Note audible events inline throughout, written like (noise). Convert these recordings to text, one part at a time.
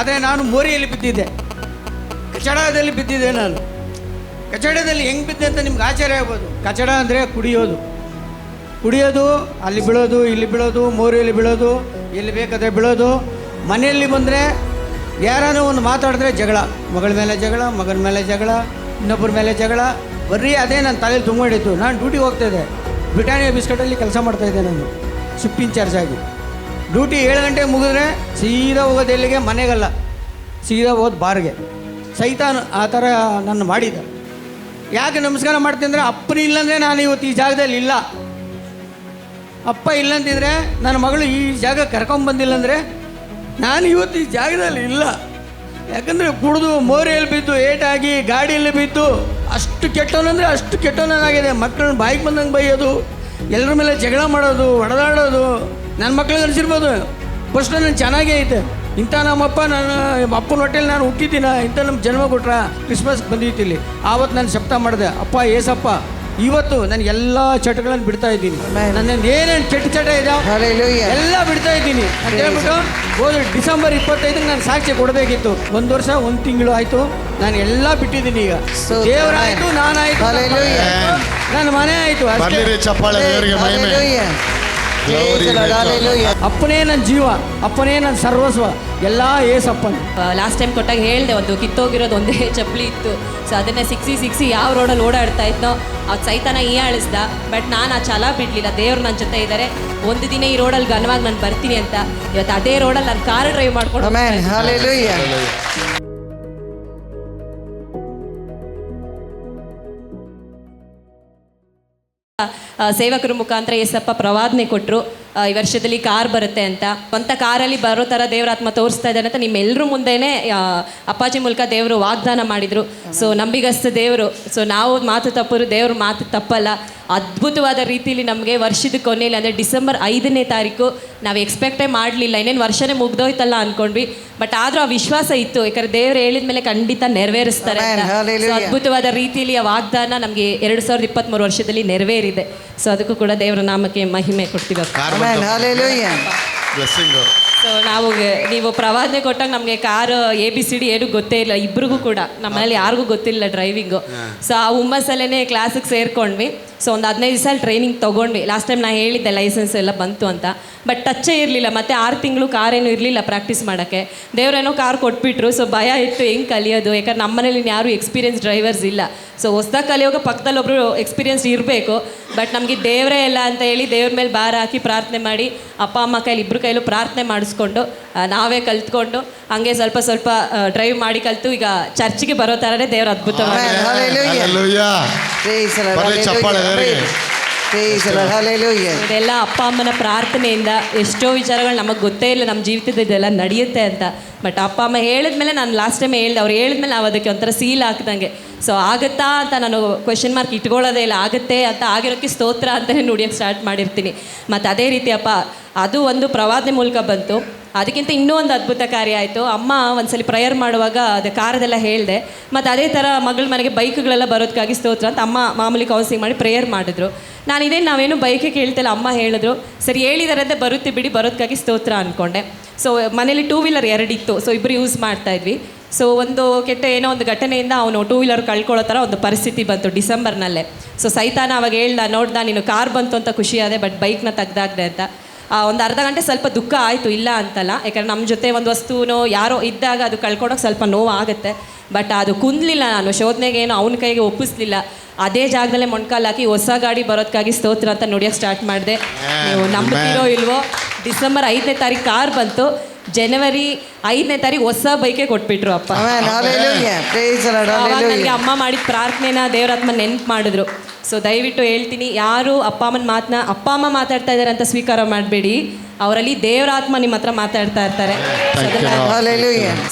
ಆದರೆ ನಾನು ಮೋರಿಯಲ್ಲಿ ಬಿದ್ದಿದ್ದೆ. ಕಚಡದಲ್ಲಿ ಬಿದ್ದಿದ್ದೆ ನಾನು. ಕಚಡದಲ್ಲಿ ಹೆಂಗೆ ಬಿದ್ದೆ ಅಂತ ನಿಮ್ಗೆ ಆಶ್ಚರ್ಯ ಆಗ್ಬೋದು. ಕಚಡ ಅಂದರೆ ಕುಡಿಯೋದು. ಕುಡಿಯೋದು, ಅಲ್ಲಿ ಬೀಳೋದು, ಇಲ್ಲಿ ಬೀಳೋದು, ಮೋರಿಯಲ್ಲಿ ಬೀಳೋದು, ಎಲ್ಲಿ ಬೇಕಾದ್ರೆ ಬೀಳೋದು. ಮನೆಯಲ್ಲಿ ಬಂದರೆ ಯಾರಾನೋ ಒಂದು ಮಾತಾಡಿದ್ರೆ ಜಗಳ. ಮಗಳ ಮೇಲೆ ಜಗಳ, ಮಗನ ಮೇಲೆ ಜಗಳ, ಇನ್ನೊಬ್ಬರ ಮೇಲೆ ಜಗಳ. ಬರೀ ಅದೇ ನನ್ನ ತಲೆಯಲ್ಲಿ ತುಂಬಿಡಿತ್ತು ನಾನು ಡ್ಯೂಟಿಗೆ ಹೋಗ್ತಾಯಿದ್ದೆ ಬ್ರಿಟಾನಿಯಾ ಬಿಸ್ಕೆಟಲ್ಲಿ ಕೆಲಸ ಮಾಡ್ತಾಯಿದ್ದೆ ನಾನು. ಶಿಫ್ಟ್ ಇನ್ಚಾರ್ಜ್ ಆಗಿ. ಡ್ಯೂಟಿ ಏಳು ಗಂಟೆ ಮುಗಿದ್ರೆ ಸೀದಾ ಹೋಗೋದು ಎಲ್ಲಿಗೆ ಮನೆಗಲ್ಲ. ಸೀದಾ ಹೋದ ಬಾರ್ಗೆ. ಸಹಿತ ಆ ಥರ ನನ್ನ ಮಾಡಿದ ಯಾಕೆ ನಮಸ್ಕಾರ ಮಾಡ್ತೀನಿ ಅಂದರೆ ಅಪ್ಪನ ಇಲ್ಲಂದರೆ ನಾನು ಇವತ್ತು ಈ ಜಾಗದಲ್ಲಿ ಇಲ್ಲ. ಅಪ್ಪ ಇಲ್ಲಂತಿದ್ರೆ ನನ್ನ ಮಗಳು ಈ ಜಾಗ ಕರ್ಕೊಂಬಂದಿಲ್ಲ ಅಂದರೆ ನಾನು ಇವತ್ತು ಈ ಜಾಗದಲ್ಲಿ ಇಲ್ಲ. ಯಾಕಂದರೆ ಕುಡಿದು ಮೋರಿಯಲ್ಲಿ ಬಿದ್ದು ಏಟಾಗಿ ಗಾಡಿಯಲ್ಲಿ ಬಿದ್ದು ಅಷ್ಟು ಕೆಟ್ಟವನಂದರೆ ಅಷ್ಟು ಕೆಟ್ಟವನಾಗಿದೆ ಮಕ್ಕಳನ್ನ ಬಾಯಿಗೆ ಬಂದಂಗೆ ಬೈಯೋದು ಎಲ್ಲರ ಮೇಲೆ ಜಗಳ ಮಾಡೋದು ಹೊಡೆದಾಡೋದು ನನ್ನ ಮಕ್ಳಿಗೆ ಅನಿಸಿರ್ಬೋದು. ಫಸ್ಟ್ ನಾನು ಚೆನ್ನಾಗೇ ಐತೆ. ಇಂಥ ನಮ್ಮಪ್ಪ ನಾನು ಅಪ್ಪನ ಹೊಟ್ಟೆಲಿ ನಾನು ಹುಟ್ಟಿದ್ದೀನ ಇಂಥ ನಮ್ಮ ಜನ್ಮ ಕೊಟ್ರ ಕ್ರಿಸ್ಮಸ್ಗೆ ಬಂದಿತ್ತಿಲ್ಲಿ ಆವತ್ತು ನಾನು ಶಬ್ದ ಮಾಡಿದೆ. ಅಪ್ಪ ಏಸಪ್ಪ ಇವತ್ತು ನಾನು ಎಲ್ಲ ಚಟಗಳನ್ನು ಬಿಡ್ತಾ ಇದ್ದೀನಿ. ನನ್ನ ಏನೇನು ಚಟ ಚಟ ಇದೆ Hallelujah. ಎಲ್ಲ ಬಿಡ್ತಾ ಇದ್ದೀನಿ. ಅಂತ ಹೇಳ್ಬಿಟ್ಟು ಹೋದ ಡಿಸೆಂಬರ್ ಇಪ್ಪತ್ತೈದಕ್ಕೆ ನಾನು ಸಾಕ್ಷಿ ಕೊಡಬೇಕಿತ್ತು. ಒಂದು ವರ್ಷ ಒಂದು ತಿಂಗಳು ಆಯಿತು. ನಾನು ಎಲ್ಲ ಬಿಟ್ಟಿದ್ದೀನಿ ಈಗ. ದೇವರಾಯಿತು ನಾನಾಯ್ತು Hallelujah. ನನ್ನ ಮನೆ ಆಯಿತು ಅಷ್ಟೇ. ಅಪ್ಪನೇ ನನ್ನ ಜೀವ ಅಪ್ಪನೇ ನನ್ನ ಸರ್ವಸ್ವ ಎಲ್ಲ ಏಸಪ್ಪನ. ಲಾಸ್ಟ್ ಟೈಮ್ ಕೊಟ್ಟಾಗ ಹೇಳಿದೆ ಒಂದು ಕಿತ್ತೋಗಿರೋದು ಒಂದೇ (laughs) ಚಪ್ಪಲಿ ಇತ್ತು. ಸೊ ಅದನ್ನೇ ಸಿಕ್ಸಿ ಸಿಕ್ಸಿ ಯಾವ ರೋಡಲ್ಲಿ ಓಡಾಡ್ತಾ ಇತ್ತೋ ಅದು ಸೈತಾನ ಈ ಆಳಿಸ್ದ. ಬಟ್ ನಾನು ಆ ಛಲ ಬಿಡಲಿಲ್ಲ ದೇವ್ರು ನನ್ನ ಜೊತೆ ಇದ್ದಾರೆ ಒಂದು ದಿನ ಈ ರೋಡಲ್ಲಿ ಘನವಾಗಿ ನಾನು ಬರ್ತೀನಿ ಅಂತ. ಇವತ್ತು ಅದೇ ರೋಡಲ್ಲಿ ನಾನು ಕಾರ್ ಡ್ರೈವ್ ಮಾಡ್ಕೊಂಡು ಸೇವಕರ ಮುಖಾಂತರ ಎಸ್ಸಪ್ಪ ಪ್ರವಾದನೆ ಕೊಟ್ಟರು ಈ ವರ್ಷದಲ್ಲಿ ಕಾರ್ ಬರುತ್ತೆ ಅಂತ. ಸ್ವಂತ ಕಾರಲ್ಲಿ ಬರೋ ಥರ ದೇವರಾತ್ಮ ತೋರಿಸ್ತಾ ಇದ್ದಾನೆ ಅಂತ ನಿಮ್ಮೆಲ್ಲರೂ ಮುಂದೆನೇ ಆ, ಅಪ್ಪಾಜಿ ಮೂಲಕ ದೇವರು ವಾಗ್ದಾನ ಮಾಡಿದರು. ಸೊ ನಂಬಿಗಸ್ತ ದೇವರು. ಸೊ ನಾವು ಮಾತು ತಪ್ಪರು ದೇವ್ರ ಮಾತು ತಪ್ಪಲ್ಲ. ಅದ್ಭುತವಾದ ರೀತಿಯಲ್ಲಿ ನಮಗೆ ವರ್ಷದ ಕೊನೆಯಲ್ಲಿ ಅಂದರೆ ಡಿಸೆಂಬರ್ ಐದನೇ ತಾರೀಕು ನಾವು ಎಕ್ಸ್ಪೆಕ್ಟೇ ಮಾಡಲಿಲ್ಲ. ಇನ್ನೇನು ವರ್ಷನೇ ಮುಗ್ದೋಯ್ತಲ್ಲ ಅಂದ್ಕೊಂಡ್ವಿ ಬಟ್ ಆದರೂ ಆ ವಿಶ್ವಾಸ ಇತ್ತು. ಯಾಕಂದ್ರೆ ದೇವ್ರು ಹೇಳಿದ ಮೇಲೆ ಖಂಡಿತ ನೆರವೇರಿಸ್ತಾರೆ ಅಂತ. ಅದ್ಭುತವಾದ ರೀತಿಯಲ್ಲಿ ಆ ವಾಗ್ದಾನ ನಮಗೆ ಎರಡು ಸಾವಿರದ ಇಪ್ಪತ್ತ್ಮೂರು ವರ್ಷದಲ್ಲಿ ನೆರವೇರಿದೆ. ಸೊ ಅದಕ್ಕೂ ಕೂಡ ದೇವರ ನಾಮಕ್ಕೆ ಮಹಿಮೆ ಕೊಡ್ತೀವಿ. Amen. Hallelujah. ಬ್ಲೆಸ್ಸಿಂಗ್ ಸೊ ನಾವು ನೀವು ಪ್ರವಾದನೆ ಕೊಟ್ಟಾಗ ನಮಗೆ car A B C D ಏನು ಗೊತ್ತೇ ಇಲ್ಲ. ಇಬ್ರಿಗೂ ಕೂಡ. ನಮ್ಮಲ್ಲಿ ಯಾರಿಗೂ ಗೊತ್ತಿಲ್ಲ ಡ್ರೈವಿಂಗು ಸೊ ಆ ಹುಮ್ಮಸ್ಸಲ್ಲೇ ಕ್ಲಾಸಿಗೆ ಸೇರ್ಕೊಂಡ್ವಿ. ಸೊ ಒಂದು ಹದಿನೈದು ದಿವಸ ಟ್ರೈನಿಂಗ್ ತೊಗೊಂಡ್ವಿ. ಲಾಸ್ಟ್ ಟೈಮ್ ನಾನು ಹೇಳಿದ್ದೆ ಲೈಸೆನ್ಸ್ ಎಲ್ಲ ಬಂತು ಅಂತ. ಬಟ್ ಟಚ್ಚೇ ಇರಲಿಲ್ಲ. ಮತ್ತು ಆರು ತಿಂಗಳು ಕಾರೇನು ಇರಲಿಲ್ಲ ಪ್ರಾಕ್ಟೀಸ್ ಮಾಡೋಕ್ಕೆ. ದೇವರೇನೋ ಕಾರ್ ಕೊಟ್ಬಿಟ್ರು. ಸೊ ಭಯ ಇತ್ತು ಹೆಂಗೆ ಕಲಿಯೋದು? ಯಾಕಂದ್ರೆ ನಮ್ಮ ಮನೇಲಿ ಯಾರು ಎಕ್ಸ್ಪೀರಿಯನ್ಸ್ ಡ್ರೈವರ್ಸ್ ಇಲ್ಲ. ಸೊ ಹೊಸ್ದಾಗ ಕಲಿಯೋಗ ಪಕ್ಕದಲ್ಲಿ ಒಬ್ಬರು ಎಕ್ಸ್ಪೀರಿಯನ್ಸ್ ಇರಬೇಕು. ಬಟ್ ನಮಗೆ ದೇವರೇ ಇಲ್ಲ ಅಂತ ಹೇಳಿ ದೇವ್ರ ಮೇಲೆ ಭಾರ ಹಾಕಿ ಪ್ರಾರ್ಥನೆ ಮಾಡಿ ಅಪ್ಪ ಅಮ್ಮ ಕೈಲಿ ಇಬ್ಬರು ಕೈಲೂ ಪ್ರಾರ್ಥನೆ ಮಾಡಿಸ್ಕೊಂಡು ನಾವೇ ಕಲ್ತ್ಕೊಂಡು ಹಂಗೆ ಸ್ವಲ್ಪ ಸ್ವಲ್ಪ ಡ್ರೈವ್ ಮಾಡಿ ಕಲಿತು. ಈಗ ಚರ್ಚ್ಗೆ ಬರೋ ಥರನೇ ದೇವ್ರ ಅದ್ಭುತ ದೇವರಿಗೆ. ಇದೆಲ್ಲ ಅಪ್ಪ ಅಮ್ಮನ ಪ್ರಾರ್ಥನೆಯಿಂದ ಎಷ್ಟೋ ವಿಚಾರಗಳು ನಮಗೆ ಗೊತ್ತೇ ಇಲ್ಲ ನಮ್ಮ ಜೀವಿತದ ಇದೆಲ್ಲ ನಡೆಯುತ್ತೆ ಅಂತ. ಬಟ್ ಅಪ್ಪ ಅಮ್ಮ ಹೇಳಿದ್ಮೇಲೆ ನಾನು ಲಾಸ್ಟ್ ಟೈಮ್ ಹೇಳ್ದೆ ಅವ್ರು ಹೇಳಿದ್ಮೇಲೆ ನಾವು ಅದಕ್ಕೆ ಒಂಥರ ಸೀಲ್ ಹಾಕ್ದಂಗೆ. ಸೊ ಆಗುತ್ತಾ ಅಂತ ನಾನು ಕ್ವೆಶನ್ ಮಾರ್ಕ್ ಇಟ್ಕೊಳ್ಳೋದೇ ಇಲ್ಲ ಆಗುತ್ತೆ ಅಂತ ಆಗಿರೋಕ್ಕೆ ಸ್ತೋತ್ರ ಅಂತಲೇ ನುಡಿಯೋಕ್ಕೆ ಸ್ಟಾರ್ಟ್ ಮಾಡಿರ್ತೀನಿ. ಮತ್ತು ಅದೇ ರೀತಿ ಅಪ್ಪ ಅದು ಒಂದು ಪ್ರವಾದನೆ ಮೂಲಕ ಬಂತು. ಅದಕ್ಕಿಂತ ಇನ್ನೂ ಒಂದು ಅದ್ಭುತ ಕಾರ್ಯ ಆಯಿತು. ಅಮ್ಮ ಒಂದ್ಸಲಿ ಪ್ರೇಯರ್ ಮಾಡುವಾಗ ಅದು ಕಾರದೆಲ್ಲ ಹೇಳಿದೆ. ಮತ್ತು ಅದೇ ಥರ ಮಗಳ ಮನೆಗೆ ಬೈಕ್ಗಳೆಲ್ಲ ಬರೋದಕ್ಕಾಗಿ ಸ್ತೋತ್ರ ಅಂತ ಅಮ್ಮ ಮಾಮೂಲಿ ಕೌನ್ಸಿಲಿಂಗ್ ಮಾಡಿ ಪ್ರೇಯರ್ ಮಾಡಿದ್ರು. ನಾನು ಇದೇನು ನಾವೇನು ಬೈಕ್ ಕೇಳ್ತಿಲ್ಲ ಅಮ್ಮ ಹೇಳಿದ್ರು. ಸರಿ ಅಂತ ಬರುತ್ತೆ ಬಿಡಿ ಬರೋದಕ್ಕಾಗಿ ಸ್ತೋತ್ರ ಅಂದ್ಕೊಂಡೆ ಸೊ ಮನೇಲಿ ಟೂ ವೀಲರ್ ಎರಡಿತ್ತು. ಸೊ ಇಬ್ಬರು ಯೂಸ್ ಮಾಡ್ತಾ ಇದ್ವಿ. ಸೊ ಒಂದು ಕೆಟ್ಟ ಏನೋ ಒಂದು ಘಟನೆಯಿಂದ ಅವನು ಟೂ ವೀಲರ್ ಕಳ್ಕೊಳ್ಳೋ ಥರ ಒಂದು ಪರಿಸ್ಥಿತಿ ಬಂತು ಡಿಸೆಂಬರ್ನಲ್ಲೇ. ಸೊ ಸೈತಾನ ಅವಾಗ ಹೇಳ್ದ, ನೋಡ್ದ, ನೀನು ಕಾರ್ ಬಂತು ಅಂತ ಖುಷಿಯಾದೆ ಬಟ್ ಬೈಕ್ನ ತೆಗ್ದಾಗದೆ ಅಂತ. ಒಂದು ಅರ್ಧ ಗಂಟೆ ಸ್ವಲ್ಪ ದುಃಖ ಆಯಿತು ಇಲ್ಲ ಅಂತಲ್ಲ. ಯಾಕಂದ್ರೆ ನಮ್ಮ ಜೊತೆ ಒಂದು ವಸ್ತುನೋ ಯಾರೋ ಇದ್ದಾಗ ಅದು ಕಳ್ಕೊಳಕ್ಕೆ ಸ್ವಲ್ಪ ನೋವು ಆಗುತ್ತೆ ಬಟ್ ಅದು ಕುಂದಲಿಲ್ಲ ನಾನು. ಶೋಧನೆಗೆ ಏನು ಅವನ ಕೈಗೆ ಒಪ್ಪಿಸ್ಲಿಲ್ಲ. ಅದೇ ಜಾಗದಲ್ಲೇ ಮೊಣ್ಕಾಲು ಹಾಕಿ ಹೊಸ ಗಾಡಿ ಬರೋದಕ್ಕಾಗಿ ಸ್ತೋತ್ರ ಅಂತ ನೋಡಿಯೋಕೆ ಸ್ಟಾರ್ಟ್ ಮಾಡಿದೆ. ನೀವು ನಂಬ್ತಿರೋ ಇಲ್ವೋ? ಡಿಸೆಂಬರ್ ಐದನೇ ತಾರೀಕು ಕಾರ್ ಬಂತು. ಜನವರಿ ಐದನೇ ತಾರೀಕು ಹೊಸ ಬೈಕೆ ಕೊಟ್ಬಿಟ್ರು ಅಪ್ಪ. ನನಗೆ ಅಮ್ಮ ಮಾಡಿದ ಪ್ರಾರ್ಥನೆನ ದೇವರಾತ್ಮ ನೆನ್ಪು ಮಾಡಿದ್ರು. ಸೊ ದಯವಿಟ್ಟು ಹೇಳ್ತೀನಿ ಯಾರು ಅಪ್ಪ ಅಮ್ಮನ ಮಾತನ್ನ ಅಪ್ಪ ಅಮ್ಮ ಮಾತಾಡ್ತಾ ಇದ್ದಾರೆ ಅಂತ ಸ್ವೀಕಾರ ಮಾಡಬೇಡಿ. ಅವರಲ್ಲಿ ದೇವರಾತ್ಮ ನಿಮ್ಮ ಹತ್ರ ಮಾತಾಡ್ತಾ ಇರ್ತಾರೆ.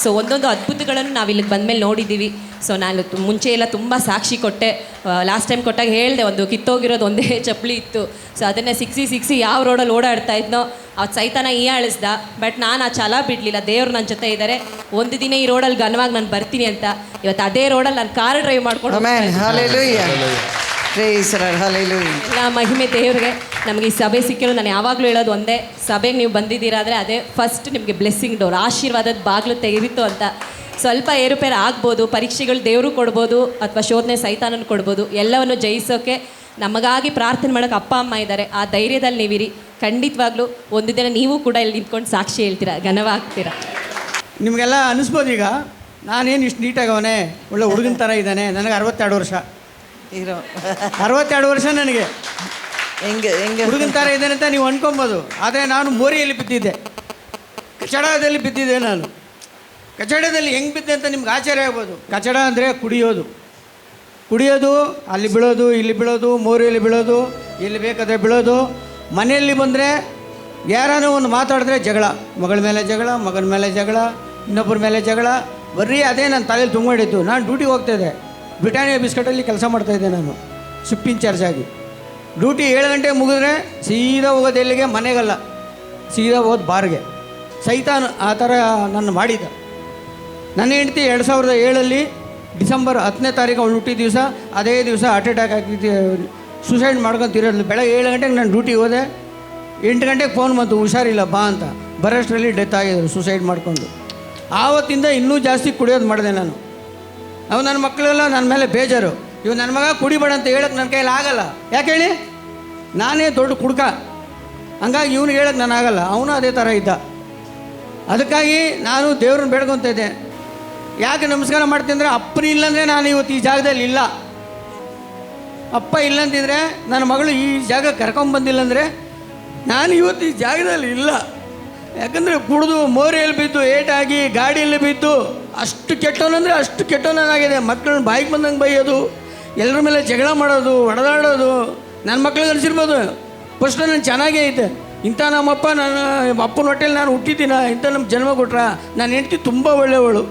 ಸೊ ಒಂದೊಂದು ಅದ್ಭುತಗಳನ್ನು ನಾವು ಇಲ್ಲಿಗೆ ಬಂದಮೇಲೆ ನೋಡಿದ್ದೀವಿ ಸೊ ನಾನು ಮುಂಚೆ ಎಲ್ಲ ತುಂಬ ಸಾಕ್ಷಿ ಕೊಟ್ಟೆ. ಲಾಸ್ಟ್ ಟೈಮ್ ಕೊಟ್ಟಾಗ ಹೇಳಿದೆ ಒಂದು ಕಿತ್ತೋಗಿರೋದು ಒಂದೇ (laughs) ಚಪ್ಪಲಿ ಇತ್ತು. ಸೊ ಅದನ್ನೇ ಸಿಕ್ಸಿ ಸಿಕ್ಸಿ ಯಾವ ರೋಡಲ್ಲಿ ಓಡಾಡ್ತಾ ಇದ್ನೋ ಆ ಸೈತಾನ ಈ ಆಳಿಸ್ದ. ಬಟ್ ನಾನು ಆ ಛಲ ಬಿಡಲಿಲ್ಲ ದೇವ್ರು ನನ್ನ ಜೊತೆ ಇದ್ದಾರೆ ಒಂದು ದಿನ ಈ ರೋಡಲ್ಲಿ ಘನವಾಗಿ ನಾನು ಬರ್ತೀನಿ ಅಂತ. ಇವತ್ತು ಅದೇ ರೋಡಲ್ಲಿ ನಾನು ಕಾರ್ ಡ್ರೈವ್ ಮಾಡ್ಕೊಂಡು ಎಲ್ಲ ಮಹಿಮೆ ದೇವ್ರಿಗೆ ನಮಗೆ ಈ ಸಭೆ ಸಿಕ್ಕಿರೋ ನಾನು ಯಾವಾಗಲೂ ಹೇಳೋದು ಒಂದೇ ಸಭೆಗೆ ನೀವು ಬಂದಿದ್ದೀರಾ ಅಂದರೆ ಅದೇ ಫಸ್ಟ್ ನಿಮಗೆ ಬ್ಲೆಸ್ಸಿಂಗ್ ಡೋರ್ ಆಶೀರ್ವಾದದ ಬಾಗಿಲು ತೆಗೆದಿತ್ತು ಅಂತ. ಸ್ವಲ್ಪ ಏರುಪೇರು ಆಗ್ಬೋದು ಪರೀಕ್ಷೆಗಳು ದೇವರು ಕೊಡ್ಬೋದು ಅಥವಾ ಶೋಧನೆ ಸೈತಾನನ್ನು ಕೊಡ್ಬೋದು ಎಲ್ಲವನ್ನು ಜಯಿಸೋಕೆ ನಮಗಾಗಿ ಪ್ರಾರ್ಥನೆ ಮಾಡೋಕೆ ಅಪ್ಪ ಅಮ್ಮ ಇದ್ದಾರೆ. ಆ ಧೈರ್ಯದಲ್ಲಿ ನೀವಿರಿ. ಖಂಡಿತವಾಗ್ಲೂ ಒಂದು ದಿನ ನೀವು ಕೂಡ ಇಲ್ಲಿ ನಿಂತ್ಕೊಂಡು ಸಾಕ್ಷಿ ಹೇಳ್ತೀರಾ ಘನವಾಗ್ತೀರಾ? ನಿಮಗೆಲ್ಲ ಅನಿಸ್ಬೋದು ಈಗ. ನಾನೇನು ಇಷ್ಟು ನೀಟಾಗವನೇ ಒಳ್ಳೆ ಹುಡುಗನ ಥರ ಇದ್ದಾನೆ. ನನಗೆ ಅರವತ್ತೆರಡು ವರ್ಷ. Hero. ಅರವತ್ತೆರಡು ವರ್ಷ ನನಗೆ. ಹೆಂಗೆ ಹೆಂಗೆ? ಹುಡುಗನ ಥರ ಇದ್ದೇನೆ ಅಂತ ನೀವು ಅನ್ಕೊಬೋದು. ಆದರೆ ನಾನು ಮೋರಿಯಲ್ಲಿ ಬಿದ್ದಿದ್ದೆ. ಕಚಡದಲ್ಲಿ ಬಿದ್ದಿದ್ದೆ ನಾನು. ಕಚಡದಲ್ಲಿ ಹೆಂಗೆ ಬಿದ್ದೆ ಅಂತ ನಿಮ್ಗೆ ಆಶ್ಚರ್ಯ ಆಗ್ಬೋದು. ಕಚಡ ಅಂದರೆ ಕುಡಿಯೋದು. ಕುಡಿಯೋದು ಅಲ್ಲಿ ಬೀಳೋದು ಇಲ್ಲಿ ಬೀಳೋದು ಮೋರಿಯಲ್ಲಿ ಬೀಳೋದು ಇಲ್ಲಿ ಬೇಕಾದ್ರೆ ಬೀಳೋದು. ಮನೆಯಲ್ಲಿ ಬಂದರೆ ಯಾರಾನೋ ಒಂದು ಮಾತಾಡಿದ್ರೆ ಜಗಳ. ಮಗಳ ಮೇಲೆ ಜಗಳ ಮಗನ ಮೇಲೆ ಜಗಳ ಇನ್ನೊಬ್ಬರ ಮೇಲೆ ಜಗಳ. ಬರೀ ಅದೇ ನನ್ನ ತಲೆಯಲ್ಲಿ ತುಂಬಿಡಿತ್ತು ನಾನು ಡ್ಯೂಟಿಗೆ ಹೋಗ್ತಾಯಿದ್ದೆ ಬ್ರಿಟಾನಿಯಾ ಬಿಸ್ಕೆಟಲ್ಲಿ ಕೆಲಸ ಮಾಡ್ತಾಯಿದ್ದೆ ನಾನು, ಶಿಫ್ಟ್ ಇನ್ಚಾರ್ಜ್ ಆಗಿ. ಡ್ಯೂಟಿ ಏಳು ಗಂಟೆ ಮುಗಿದ್ರೆ ಸೀದಾ ಹೋಗೋದು ಎಲ್ಲಿಗೆ? ಮನೆಗಲ್ಲ. ಸೀದಾ ಹೋಗೋದು ಬಾರ್ಗೆ. ಸೈತಾನ್ ಆ ಥರ ನನ್ನ ಮಾಡಿದ್ದ. ನನ್ನ ಹೆಂಡತಿ ಎರಡು ಸಾವಿರದ ಏಳಲ್ಲಿ ಡಿಸೆಂಬರ್ ಹತ್ತನೇ ತಾರೀಕು ಅವಳು ಹುಟ್ಟಿದ ದಿವಸ, ಅದೇ ದಿವಸ ಹಾರ್ಟ್ ಅಟ್ಯಾಕ್ ಆಗಿದ್ದು ಸುಸೈಡ್ ಮಾಡ್ಕೊತಿರೋದು ಬೆಳಗ್ಗೆ ಏಳು ಗಂಟೆಗೆ ನಾನು ಡ್ಯೂಟಿಗೆ ಹೋದೆ. ಎಂಟು ಗಂಟೆಗೆ ಫೋನ್ ಬಂತು, ಹುಷಾರಿಲ್ಲ, ಬಾ ಅಂತ. ಬರೋಷ್ಟರಲ್ಲಿ ಡೆತ್ ಆಗಿದ್ರು, ಸುಸೈಡ್ ಮಾಡಿಕೊಂಡು. ಆವತ್ತಿಂದ ಇನ್ನೂ ಜಾಸ್ತಿ ಕುಡಿಯೋದು ಮಾಡಿದೆ ನಾನು. ಅವು ನನ್ನ ಮಕ್ಕಳೆಲ್ಲ ನನ್ನ ಮೇಲೆ ಬೇಜಾರು. ಇವು ನನ್ನ ಮಗ ಕುಡಿಬೇಡ ಅಂತ ಹೇಳಕ್ಕೆ ನನ್ನ ಕೈಯಲ್ಲಿ ಆಗಲ್ಲ. ಯಾಕೆ ಹೇಳಿ? ನಾನೇ ದೊಡ್ಡ ಕುಡ್ಕ. ಹಂಗಾಗಿ ಇವನು ಹೇಳಕ್ಕೆ ನಾನು ಆಗಲ್ಲ. ಅವನು ಅದೇ ಥರ ಇದ್ದ. ಅದಕ್ಕಾಗಿ ನಾನು ದೇವ್ರನ್ನ ಬೇಡ್ಕೊತ ಇದ್ದೆ. ಯಾಕೆ ನಮಸ್ಕಾರ ಮಾಡ್ತೀನಿ ಅಪ್ಪನ ಇಲ್ಲಂದರೆ ನಾನು ಇವತ್ತು ಈ ಜಾಗದಲ್ಲಿ ಇಲ್ಲ. ಅಪ್ಪ ಇಲ್ಲಂತಿದ್ರೆ ನನ್ನ ಮಗಳು ಈ ಜಾಗ ಕರ್ಕೊಂಬಂದಿಲ್ಲ ಅಂದರೆ ನಾನು ಇವತ್ತು ಈ ಜಾಗದಲ್ಲಿ ಇಲ್ಲ. ಯಾಕಂದರೆ ಕುಡಿದು ಮೋರಿಯಲ್ಲಿ ಬಿದ್ದು ಏಟಾಗಿ ಗಾಡಿಯಲ್ಲಿ ಬಿದ್ದು ಅಷ್ಟು ಕೆಟ್ಟವನಂದರೆ ಅಷ್ಟು ಕೆಟ್ಟವನಾಗಿದೆ. ಮಕ್ಕಳನ್ನ ಬಾಯಿಗೆ ಬಂದಂಗೆ ಬೈಯೋದು, ಎಲ್ಲರ ಮೇಲೆ ಜಗಳ ಮಾಡೋದು ಹೊಡೆದಾಡೋದು ನನ್ನ ಮಕ್ಳಿಗೆ ಅನಿಸಿರ್ಬೋದು. ಫಸ್ಟ್ ನಾನು ಚೆನ್ನಾಗೇ ಐತೆ ಇಂಥ ನಮ್ಮಪ್ಪ ನಾನು ಅಪ್ಪನ ಹೊಟ್ಟೆಲಿ ನಾನು ಹುಟ್ಟಿದ್ದೀನ, ಇಂಥ ನಮ್ಮ ಜನ್ಮ ಕೊಟ್ರ, ನನ್ನ ಹೆಂಡತಿ ತುಂಬ ಒಳ್ಳೆಯವಳು.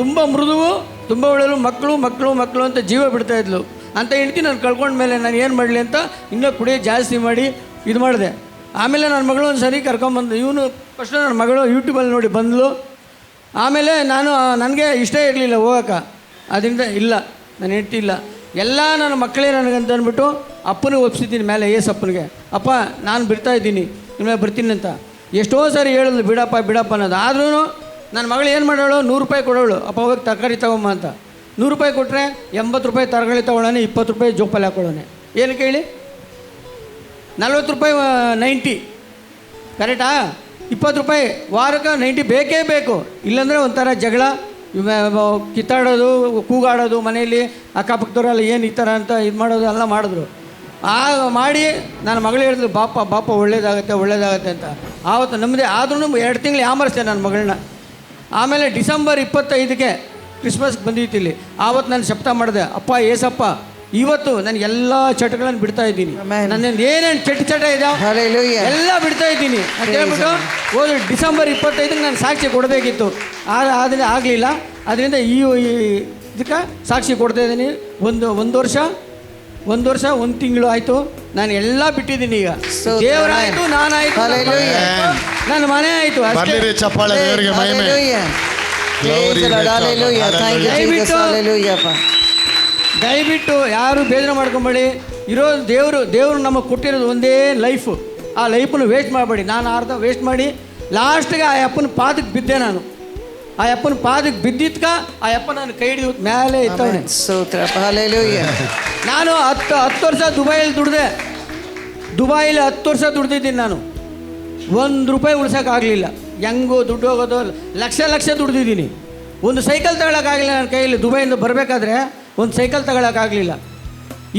ತುಂಬ ಮೃದುವು, ತುಂಬ ಒಳ್ಳೆಯವಳು. ಮಕ್ಕಳು ಮಕ್ಕಳು ಮಕ್ಕಳು ಅಂತ ಜೀವ ಬಿಡ್ತಾ ಇದ್ಲು. ಅಂತ ಹೆಂಡ್ತಿ ನಾನು ಕಳ್ಕೊಂಡ ಮೇಲೆ ನಾನು ಏನು ಮಾಡಲಿ ಅಂತ ಇನ್ನೂ ಕುಡಿಯೋ ಜಾಸ್ತಿ ಮಾಡಿ ಇದು ಮಾಡಿದೆ. ಆಮೇಲೆ ನನ್ನ ಮಗಳು ಒಂದು ಸರಿ ಕರ್ಕೊಂಬಂದು, ಇವನು ಫಸ್ಟ್ ನನ್ನ ಮಗಳು ಯೂಟ್ಯೂಬಲ್ಲಿ ನೋಡಿ ಬಂದಳು ಆಮೇಲೆ ನಾನು ನನಗೆ ಇಷ್ಟ ಇರಲಿಲ್ಲ ಹೋಗೋಕೆ ಅದರಿಂದ ಇಲ್ಲ, ನಾನು ಹೆಂಡ್ತಿ ಇಲ್ಲ ಎಲ್ಲ ನನ್ನ ಮಕ್ಕಳೇ ನನಗಂತ ಅಂದ್ಬಿಟ್ಟು ಅಪ್ಪನಿಗೆ ಒಪ್ಸಿದ್ದೀನಿ ಮೇಲೆ ಏಸಪ್ಪನಿಗೆ ಅಪ್ಪ, ನಾನು ಬಿಡ್ತಾ ಇದ್ದೀನಿ ಇನ್ಮೇಲೆ ಬರ್ತೀನಿ ಅಂತ. ಎಷ್ಟೋ ಸಾರಿ ಹೇಳಿದ್ಲು, ಬಿಡಪ್ಪ ಬಿಡಪ್ಪ ಅನ್ನೋದು. ಆದ್ರೂ ನನ್ನ ಮಗಳು ಏನು ಮಾಡೋಳು ನೂರು ರೂಪಾಯಿ ಕೊಡೋಳು. ಅಪ್ಪ ಹೋಗಿ ತರಕಾರಿ ತಗೊಂಬ ಅಂತ. ನೂರು ರೂಪಾಯಿ ಕೊಟ್ಟರೆ ಎಂಬತ್ತು ರೂಪಾಯಿ ತರಕಾರಿ ತಗೊಳ್ಳೋಣ ಇಪ್ಪತ್ತು ರೂಪಾಯಿ ಜೋಪಲ್ಲಿ ಹಾಕೊಳ್ಳೋಣ ಏನು ಕೇಳಿ ನಲ್ವತ್ತು ರೂಪಾಯಿ ನೈಂಟಿ. ಕರೆಕ್ಟಾ? ಇಪ್ಪತ್ತು ರೂಪಾಯಿ ವಾರಕ್ಕೆ ನೈಂಟಿ ಬೇಕೇ ಬೇಕು. ಇಲ್ಲಾಂದರೆ ಒಂಥರ ಜಗಳ. ಕಿತ್ತಾಡೋದು ಕೂಗಾಡೋದು ಮನೆಯಲ್ಲಿ ಅಕ್ಕಪಕ್ಕದವರೆಲ್ಲ ಏನು ಈ ಥರ ಅಂತ ಇದು ಮಾಡೋದು ಎಲ್ಲ ಮಾಡಿದ್ರು. ಆ ಮಾಡಿ ನನ್ನ ಮಗಳು ಹೇಳಿದ್ರು ಬಾಪ ಬಾಪ ಒಳ್ಳೇದಾಗುತ್ತೆ ಒಳ್ಳೇದಾಗುತ್ತೆ ಅಂತ. ಆವತ್ತು ನಮ್ಮದೇ ಆದ್ರೂ ಎರಡು ತಿಂಗಳು ಯಾಮರಿಸ್ದೆ ನನ್ನ ಮಗಳನ್ನ. ಆಮೇಲೆ ಡಿಸೆಂಬರ್ ಇಪ್ಪತ್ತೈದಕ್ಕೆ ಕ್ರಿಸ್ಮಸ್ಗೆ ಬಂದಿತ್ತು ಇಲ್ಲಿ. ಆವತ್ತು ನಾನು ಶಪ್ತ ಮಾಡಿದೆ ಅಪ್ಪ ಏಸಪ್ಪ ಇವತ್ತು ನಾನು ಎಲ್ಲ ಚಟಗಳನ್ನು ಬಿಡ್ತಾ ಇದ್ದೀನಿ. ನನ್ನ ಏನೇನು ಚಟ ಚಟ ಇದೆ. ಎಲ್ಲ ಬಿಡ್ತಾ ಇದ್ದೀನಿ. ಅಂತ ಹೇಳ್ಬಿಟ್ಟು ಹೋದ್ರು ಡಿಸೆಂಬರ್ ಇಪ್ಪತ್ತೈದಕ್ಕೆ ನಾನು ಸಾಕ್ಷಿ ಕೊಡಬೇಕಿತ್ತು. ಆದರೆ ಆಗಲಿಲ್ಲ. ಅದರಿಂದ ಈ ಇದಕ್ಕೆ ಸಾಕ್ಷಿ ಕೊಡ್ತಾ ಇದ್ದೀನಿ. ಒಂದು ಒಂದು ವರ್ಷ ಒಂದು ವರ್ಷ ಒಂದು ತಿಂಗಳು ಆಯಿತು. ನಾನು ಎಲ್ಲ ಬಿಟ್ಟಿದ್ದೀನಿ ಈಗ. ದೇವರಾಯಿತು ನಾನಾಯಿತು. ನನ್ನ ಮನೆ ಆಯಿತು ದಯವಿಟ್ಟು ಯಾರು ಬೇಜಾರು ಮಾಡ್ಕೊಂಬೇಡಿ. ಇರೋ ದೇವರು ದೇವರು ನಮಗೆ ಕೊಟ್ಟಿರೋದು ಒಂದೇ ಲೈಫು ಆ ಲೈಫನ್ನು ವೇಸ್ಟ್ ಮಾಡಬೇಡಿ. ನಾನು ಅರ್ಧ ವೇಸ್ಟ್ ಮಾಡಿ ಲಾಸ್ಟ್ಗೆ ಆ ಅಪ್ಪನ ಪಾದಕ್ಕೆ ಬಿದ್ದೆ ನಾನು. ಆ ಅಪ್ಪನ ಪಾದಕ್ಕೆ ಬಿದ್ದಿದ್ಕ ಆ ಅಪ್ಪ ನಾನು ಕೈ ಹಿಡಿದು ಮೇಲೆ ಇತ್ತವನೆ. ಸ್ತೋತ್ರ. ನಾನು ಹತ್ತು ಹತ್ತು ವರ್ಷ ದುಬೈಯಲ್ಲಿ ದುಡ್ದೆ. ದುಬೈಲಿ ಹತ್ತು ವರ್ಷ ದುಡ್ದಿದ್ದೀನಿ ನಾನು. ಒಂದು ರೂಪಾಯಿ ಉಳ್ಸೋಕ್ಕಾಗಲಿಲ್ಲ ಹೆಂಗೋ ದುಡ್ಡು ಹೋಗೋದು ಲಕ್ಷ ಲಕ್ಷ ದುಡ್ದಿದ್ದೀನಿ. ಒಂದು ಸೈಕಲ್ ತಗೊಳಕ್ಕಾಗಲಿಲ್ಲ ನನ್ನ ಕೈಯಲ್ಲಿ ದುಬೈಯಿಂದ ಬರಬೇಕಾದ್ರೆ ಒಂದು ಸೈಕಲ್ ತಗೊಳಕ್ಕಾಗಲಿಲ್ಲ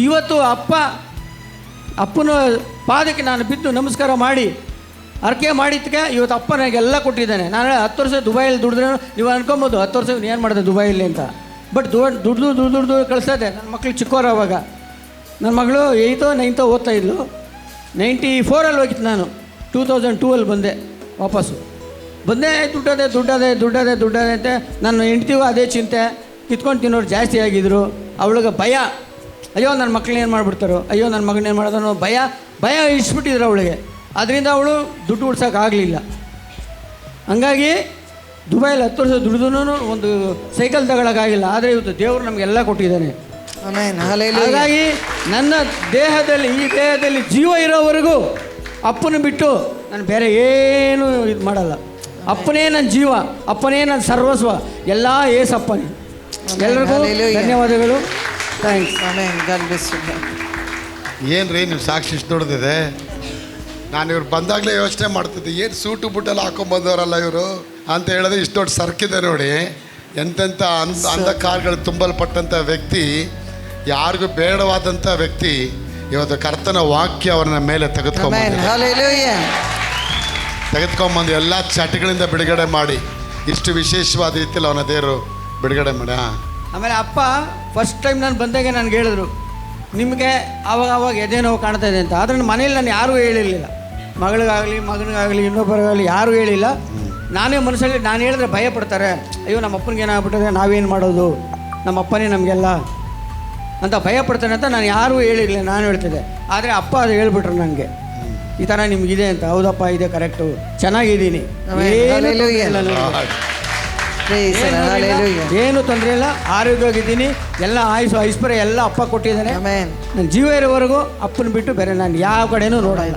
ಇವತ್ತು ಅಪ್ಪ ಅಪ್ಪನ ಪಾದಕ್ಕೆ ನಾನು ಬಿದ್ದು ನಮಸ್ಕಾರ ಮಾಡಿ ಅರ್ಕೆ ಮಾಡಿದ್ಕೆ ಇವತ್ತು ಅಪ್ಪ ನನಗೆಲ್ಲ ಕೊಟ್ಟಿದ್ದಾನೆ. ನಾನು ಹತ್ತು ವರ್ಷ ದುಬೈಯಲ್ಲಿ ದುಡಿದ್ರೆ ನೀವು ಅನ್ಕೊಬೋದು ಹತ್ತು ವರ್ಷ ಏನು ಮಾಡಿದೆ ದುಬೈಯಲ್ಲಿ ಅಂತ. ಬಟ್ ದುಡ್ಡು ದುಡ್ದು ದುಡ್ದು ದುಡ್ದು ಕಳಿಸೋದೆ. ನನ್ನ ಮಕ್ಳು ಚಿಕ್ಕವರು ಅವಾಗ. ನನ್ನ ಮಗಳು ಏಯ್ತೋ ನೈನ್ತೋ ಓದ್ತಾ ಇದ್ಲು. ನೈಂಟಿ ಫೋರಲ್ಲಿ ಹೋಗಿತ್ತು ನಾನು. ಟೂ ತೌಸಂಡ್ ಟೂ ಅಲ್ಲಿ ಬಂದೆ ವಾಪಸ್ಸು. ಬಂದೆ ದುಡ್ಡದೆ ದುಡ್ಡದೆ ದುಡ್ಡದೆ ದುಡ್ಡದೆ ಅಂತ ನನ್ನ ಹೆಂಡ್ತಿಗೂ ಅದೇ ಚಿಂತೆ. ಕಿತ್ಕೊಂಡು ತಿನ್ನೋರು ಜಾಸ್ತಿ ಆಗಿದ್ರು. ಅವಳಿಗೆ ಭಯ. ಅಯ್ಯೋ ನನ್ನ ಮಕ್ಳನ್ನ ಏನು ಮಾಡಿಬಿಡ್ತಾರೋ? ಅಯ್ಯೋ ನನ್ನ ಮಗನ ಏನು ಮಾಡೋದು ಭಯ ಭಯ ಇಳಿಸ್ಬಿಟ್ಟಿದ್ರು ಅವಳಿಗೆ. ಅದರಿಂದ ಅವಳು ದುಡ್ಡು ಉಳ್ಸೋಕ್ಕಾಗಲಿಲ್ಲ ಹಂಗಾಗಿ ದುಬೈಲಿ ಹತ್ತು ವರ್ಷ ದುಡಿದೂ ಒಂದು ಸೈಕಲ್ ತಗೊಳಕ್ಕಾಗಿಲ್ಲ ಆದರೆ ಇವತ್ತು ದೇವರು ನಮಗೆಲ್ಲ ಕೊಟ್ಟಿದ್ದಾನೆ. ಹಾಗಾಗಿ ನನ್ನ ದೇಹದಲ್ಲಿ ಈ ದೇಹದಲ್ಲಿ ಜೀವ ಇರೋವರೆಗೂ ಅಪ್ಪನ ಬಿಟ್ಟು ನಾನು ಬೇರೆ ಏನು ಇದು ಮಾಡಲ್ಲ. ಅಪ್ಪನೇ ನನ್ನ ಜೀವ ಅಪ್ಪನೇ ನನ್ನ ಸರ್ವಸ್ವ ಎಲ್ಲ ಏಸಪ್ಪನೇ. ಎಲ್ಲರಿಗೂ ಧನ್ಯವಾದಗಳು. ಥ್ಯಾಂಕ್ಸ್. ಏನು ರೀ. ನೀವು ಸಾಕ್ಷಿ ಇಷ್ಟು ದೊಡ್ಡದಿದೆ? ನಾನು ಇವ್ರು ಬಂದಾಗಲೇ ಯೋಚನೆ ಮಾಡ್ತಿದ್ದೆ ಏನು ಸೂಟು ಬುಟ್ಟೆಲ್ಲ ಹಾಕೊಂಬಂದವರಲ್ಲ ಇವರು? ಅಂತ ಹೇಳಿದ್ರೆ ಇಷ್ಟು ದೊಡ್ಡ ಸರ್ಕಿದೆ ನೋಡಿ. ಎಂತೆಂಥ ಅಂದ ಕಾರ್ಗಳು ತುಂಬಲ್ಪಟ್ಟಂಥ ವ್ಯಕ್ತಿ ಯಾರಿಗೂ ಬೇಡವಾದಂಥ ವ್ಯಕ್ತಿ ಇವತ್ತು ಕರ್ತನ ವಾಕ್ಯ ಅವರನ್ನ ಮೇಲೆ ತೆಗೆದುಕೊಂಡು. ತೆಗೆದುಕೊಂಬಂದು ಎಲ್ಲ ಚಟಗಳಿಂದ ಬಿಡುಗಡೆ ಮಾಡಿ. ಇಷ್ಟು ವಿಶೇಷವಾದ ರೀತಿಯಲ್ಲಿ ಅವನ ದೇವರು ಬಿಡುಗಡೆ ಮಾಡ. ಆಮೇಲೆ ಅಪ್ಪ ಫಸ್ಟ್ ಟೈಮ್ ನಾನು ಬಂದಾಗ ನನಗೆ ಹೇಳಿದ್ರು ನಿಮಗೆ ಅವಾಗ ಅವಾಗ ಎದೆ ನೋವು ಕಾಣ್ತಾ ಇದೆ ಅಂತ. ಆದರೆ ಮನೇಲಿ ನಾನು ಯಾರೂ ಹೇಳಿರಲಿಲ್ಲ. ಮಗಳಿಗಾಗಲಿ ಮಗನಿಗಾಗಲಿ ಇನ್ನೊಬ್ಬರಿಗಾಗಲಿ ಯಾರೂ ಹೇಳಿಲ್ಲ. ನಾನೇ ಮನಸ್ಸಲ್ಲಿ ನಾನು ಹೇಳಿದ್ರೆ ಭಯ ಪಡ್ತಾರೆ. ಅಯ್ಯೋ ನಮ್ಮ ಅಪ್ಪನಿಗೆ ಏನಾಗ್ಬಿಟ್ಟಿದೆ? ನಾವೇನು ಮಾಡೋದು? ನಮ್ಮ ಅಪ್ಪನೇ ನಮಗೆಲ್ಲ ಅಂತ ಭಯ ಪಡ್ತಾನೆ ಅಂತ ನಾನು ಯಾರೂ ಹೇಳಿಲ್ಲ ನಾನು ಹೇಳ್ತಿದ್ದೆ. ಆದರೆ ಅಪ್ಪ ಅದು ಹೇಳ್ಬಿಟ್ರು ನನಗೆ ಈ ಥರ ನಿಮಗಿದೆ ಅಂತ. ಹೌದಪ್ಪ ಇದೆ ಕರೆಕ್ಟು ಚೆನ್ನಾಗಿದ್ದೀನಿ. ಏನು. ತೊಂದ್ರೆ ಇಲ್ಲ. ಆರೋಗ್ಯವಾಗಿದ್ದೀನಿ. ಎಲ್ಲ ಆಯುಷು ಐಶ್ವರ್ಯ ಎಲ್ಲ ಅಪ್ಪ ಕೊಟ್ಟಿದ್ದಾನೆ. ನನ್ನ ಜೀವ ಇರೋವರೆಗೂ ಅಪ್ಪನ ಬಿಟ್ಟು ಬೇರೆ ನಾನು ಯಾವ ಕಡೆನೂ ನೋಡಲ್ಲ.